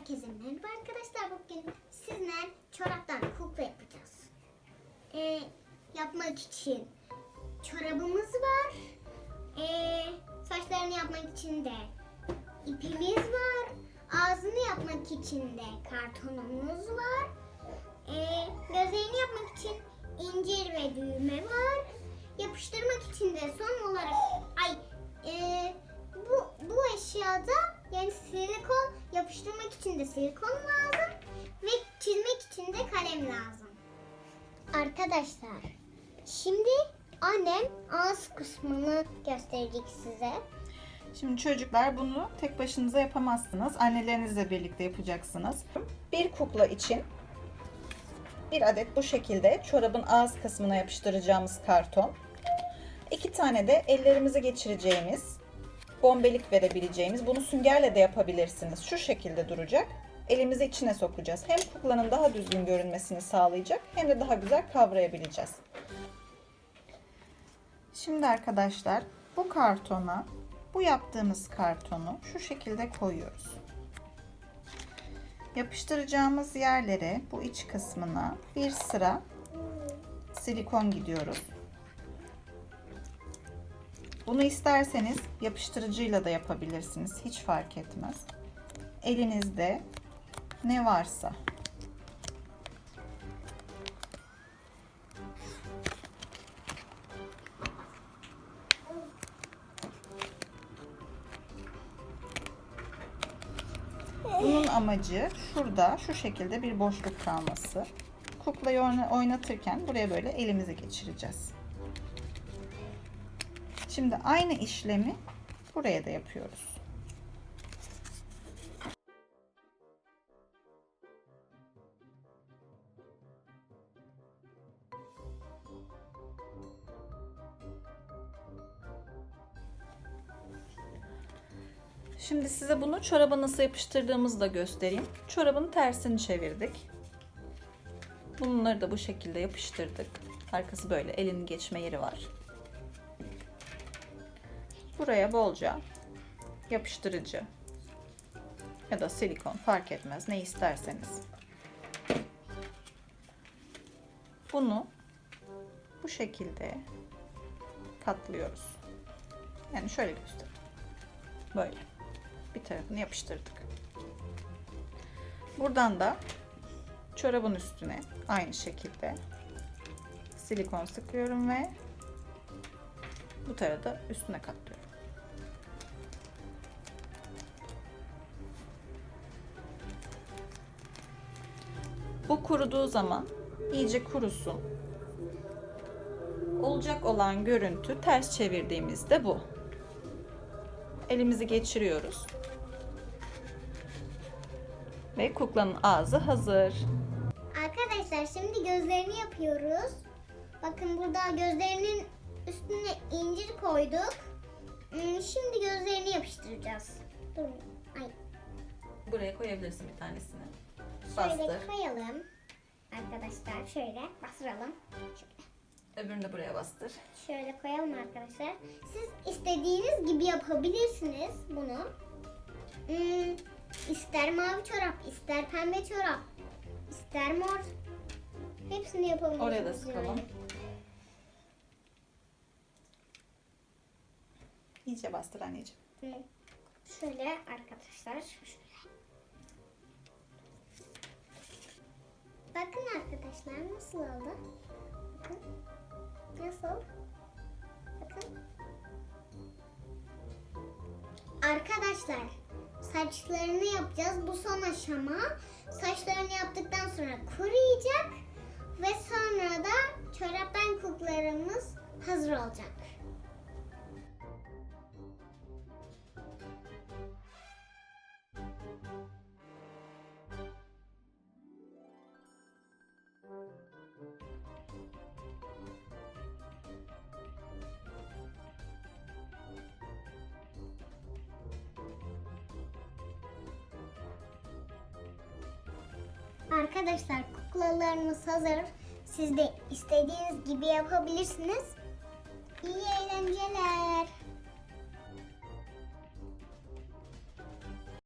Herkese merhaba arkadaşlar. Bugün sizinle çoraptan kukla yapacağız. Ee, yapmak için çorabımız var. Ee, saçlarını yapmak için de ipimiz var. Ağzını yapmak için de kartonumuz var. Ee, gözlerini yapmak için incir ve düğme var. Yapıştırmak için de son olarak ay ee, bu bu eşyada yani silikon yapıştırmak için de silikon lazım ve çizmek için de kalem lazım. Arkadaşlar şimdi annem ağız kısmını gösterecek size. Şimdi çocuklar bunu tek başınıza yapamazsınız. Annelerinizle birlikte yapacaksınız. Bir kukla için bir adet bu şekilde çorabın ağız kısmına yapıştıracağımız karton. İki tane de ellerimizi geçireceğimiz, bombelik verebileceğimiz, bunu süngerle de yapabilirsiniz. Şu şekilde duracak. Elimizi içine sokacağız. Hem kuklanın daha düzgün görünmesini sağlayacak hem de daha güzel kavrayabileceğiz. Şimdi arkadaşlar bu kartona bu yaptığımız kartonu şu şekilde koyuyoruz. Yapıştıracağımız yerlere bu iç kısmına bir sıra silikon gidiyoruz. Bunu isterseniz yapıştırıcıyla da yapabilirsiniz. Hiç fark etmez. Elinizde ne varsa Bunun amacı şurada şu şekilde bir boşluk kalması. Kuklayı oyna- oynatırken buraya böyle elimizi geçireceğiz. Şimdi aynı işlemi buraya da yapıyoruz. Şimdi size bunu çoraba nasıl yapıştırdığımızı da göstereyim. Çorabın tersini çevirdik. Bunları da bu şekilde yapıştırdık. Arkası böyle elinin geçme yeri var. Buraya bolca yapıştırıcı ya da silikon fark etmez ne isterseniz. Bunu bu şekilde katlıyoruz. Yani şöyle göstereyim. Böyle bir tarafını yapıştırdık. Buradan da çorabın üstüne aynı şekilde silikon sıkıyorum ve bu tarafı da üstüne katlıyorum. Bu kuruduğu zaman iyice kurusun. Olacak olan görüntü ters çevirdiğimizde bu. Elimizi geçiriyoruz. Ve kuklanın ağzı hazır. Arkadaşlar şimdi gözlerini yapıyoruz. Bakın burada gözlerinin üstüne incir koyduk. Hmm, Şimdi gözlerini yapıştıracağız. Durun. Ay, Buraya koyabilirsin bir tanesini. şöyle Bastır. koyalım. Arkadaşlar şöyle bastıralım. Şöyle. Öbürünü de buraya bastır. Şöyle koyalım arkadaşlar. Siz istediğiniz gibi yapabilirsiniz bunu. Hmm, ister mavi çorap, ister pembe çorap, ister mor. Hepsini yapabilirsiniz. Oraya da sıkalım. yani. İyice bastır anneciğim. Şöyle arkadaşlar. Şöyle. Bakın arkadaşlar nasıl oldu? Bakın. Nasıl? Bakın. Arkadaşlar saçlarını yapacağız. Bu son aşama. Saçlarını yaptıktan sonra kuruyacak. Ve sonra da çoraptan kuklarımız hazır olacak. Arkadaşlar kuklalarımız hazır. Siz de istediğiniz gibi yapabilirsiniz. İyi eğlenceler.